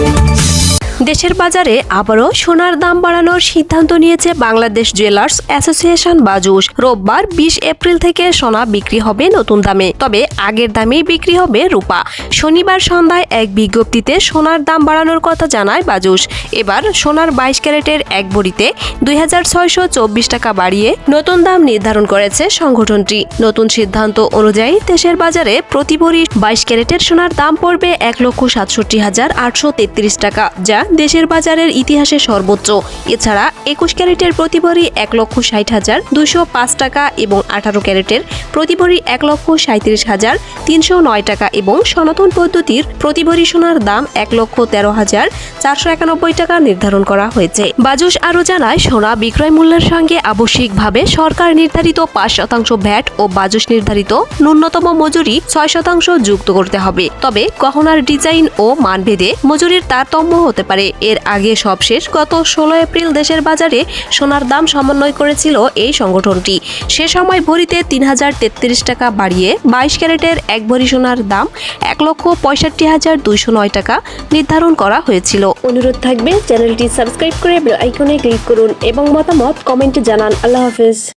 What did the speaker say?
Thank you. দেশের বাজারে আবারও সোনার দাম বাড়ানোর সিদ্ধান্ত নিয়েছে বাংলাদেশ জুয়েলার্স অ্যাসোসিয়েশন বাজুস রোববার বিশ এপ্রিল থেকে সোনা বিক্রি হবে নতুন দামে, তবে আগের দামেই বিক্রি হবে রূপা। শনিবার সন্ধ্যায় এক বিজ্ঞপ্তিতে সোনার দাম বাড়ানোর কথা জানায় বাজুস এবার সোনার বাইশ ক্যারেটের এক বড়িতে দুই টাকা বাড়িয়ে নতুন দাম নির্ধারণ করেছে সংগঠনটি। নতুন সিদ্ধান্ত অনুযায়ী দেশের বাজারে প্রতি ভরি বাইশ ক্যারেটের সোনার দাম পড়বে এক লক্ষ সাতষট্টি হাজার আটশো তেত্রিশ টাকা, যা দেশের বাজারের ইতিহাসে সর্বোচ্চ। এছাড়া একুশ ক্যারেটের প্রতি ভরি এক লক্ষ ষাট হাজার দুশো পাঁচ টাকা এবং আঠারো ক্যারেটের প্রতি ভরি এক লক্ষ সাঁত্রিশ হাজার তিনশো নয় টাকা এবং সনাতন পদ্ধতির প্রতি সোনার দাম এক লক্ষ তেরো হাজার চারশো একানব্বই টাকা নির্ধারণ করা হয়েছে। বাজুস আরও জানায়, সোনা বিক্রয় মূল্যের সঙ্গে আবশ্যিকভাবে সরকার নির্ধারিত পাঁচ শতাংশ ভ্যাট ও বাজুস নির্ধারিত ন্যূনতম মজুরি ছয় শতাংশ যুক্ত করতে হবে। তবে গহনার ডিজাইন ও মানভেদে মজুরির তারতম্য হতে পারে। এর আগে সবশেষ গত ষোলো এপ্রিল দেশের বাজারে সোনার দাম সমন্বয় করেছিল এই সংগঠনটি। সে সময় ভরিতে তিন হাজার তেত্রিশ টাকা বাড়িয়ে বাইশ ক্যারেটের এক ভরি সোনার দাম এক লক্ষ পঁয়ষট্টি হাজার দুইশো নয় টাকা নির্ধারণ করা হয়েছিল। অনুরোধ থাকবে চ্যানেলটি সাবস্ক্রাইব করে আইকনে ক্লিক করুন এবং মতামত কমেন্টে জানান। আল্লাহ হাফেজ।